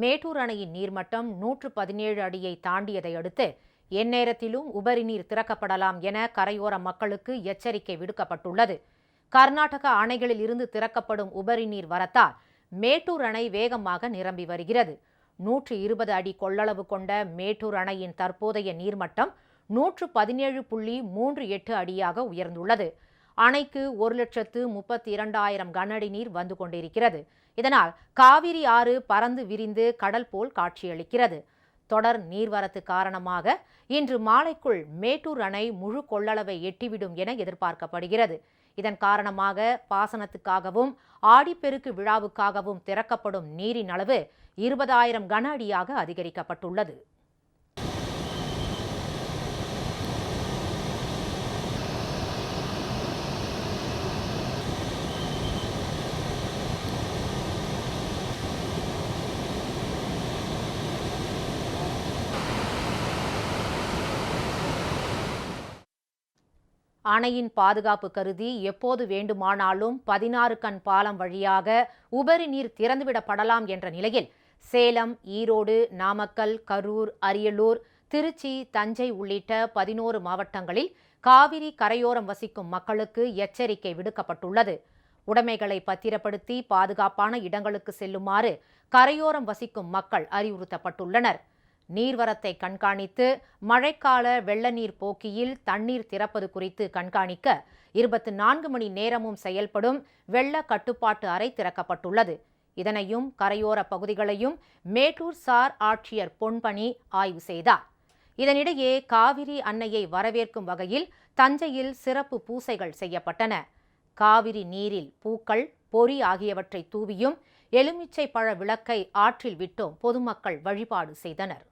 மேட்டூர் அணையின் நீர்மட்டம் நூற்று பதினேழு அடியை தாண்டியதை அடுத்து எந்நேரத்திலும் உபரி நீர் திறக்கப்படலாம் என கரையோர மக்களுக்கு எச்சரிக்கை விடுக்கப்பட்டுள்ளது. கர்நாடக அணைகளில் இருந்து திறக்கப்படும் உபரி நீர் வரத்தால் மேட்டூர் அணை வேகமாக நிரம்பி வருகிறது. நூற்று இருபது அடி கொள்ளளவு கொண்ட மேட்டூர் அணையின் தற்போதைய நீர்மட்டம் நூற்று பதினேழு புள்ளி மூன்று எட்டு அடியாக உயர்ந்துள்ளது. அணைக்கு ஒரு லட்சத்து முப்பத்தி இரண்டாயிரம் கனஅடி நீர் வந்து கொண்டிருக்கிறது. இதனால் காவிரி ஆறு பறந்து விரிந்து கடல் போல் காட்சியளிக்கிறது. தொடர் நீர்வரத்து காரணமாக இன்று மாலைக்குள் மேட்டூர் அணை முழு கொள்ளளவை எட்டிவிடும் என எதிர்பார்க்கப்படுகிறது. இதன் காரணமாக பாசனத்துக்காகவும் ஆடிப்பெருக்கு விழாவுக்காகவும் திறக்கப்படும் நீரின் அளவு இருபதாயிரம் கன அடியாக அதிகரிக்கப்பட்டுள்ளது. அணையின் பாதுகாப்பு கருதி எப்போது வேண்டுமானாலும் பதினாறு கண் பாலம் வழியாக உபரி நீர் திறந்துவிடப்படலாம் என்ற நிலையில் சேலம் ஈரோடு நாமக்கல் கரூர் அரியலூர் திருச்சி தஞ்சை உள்ளிட்ட பதினோரு மாவட்டங்களில் காவிரி கரையோரம் வசிக்கும் மக்களுக்கு எச்சரிக்கை விடுக்கப்பட்டுள்ளது. உடைமைகளை பத்திரப்படுத்தி பாதுகாப்பான இடங்களுக்கு செல்லுமாறு கரையோரம் வசிக்கும் மக்கள் அறிவுறுத்தப்பட்டுள்ளனர். நீர்வரத்தை கண்காணித்து மழைக்கால வெள்ள நீர் போக்கியில் தண்ணீர் திறப்பது குறித்து கண்காணிக்க இருபத்தி நான்கு மணி நேரமும் செயல்படும் வெள்ள கட்டுப்பாட்டு அறை திறக்கப்பட்டுள்ளது. இதனையும் கரையோர பகுதிகளையும் மேட்டூர் சார் ஆட்சியர் பொன்பணி ஆய்வு செய்தார். இதனிடையே காவிரி அன்னையை வரவேற்கும் வகையில் தஞ்சையில் சிறப்பு பூசைகள் செய்யப்பட்டன. காவிரி நீரில் பூக்கள் பொறி ஆகியவற்றை தூவியும் எலுமிச்சை பழ விளக்கை ஆற்றில் விட்டும் பொதுமக்கள் வழிபாடு செய்தனர்.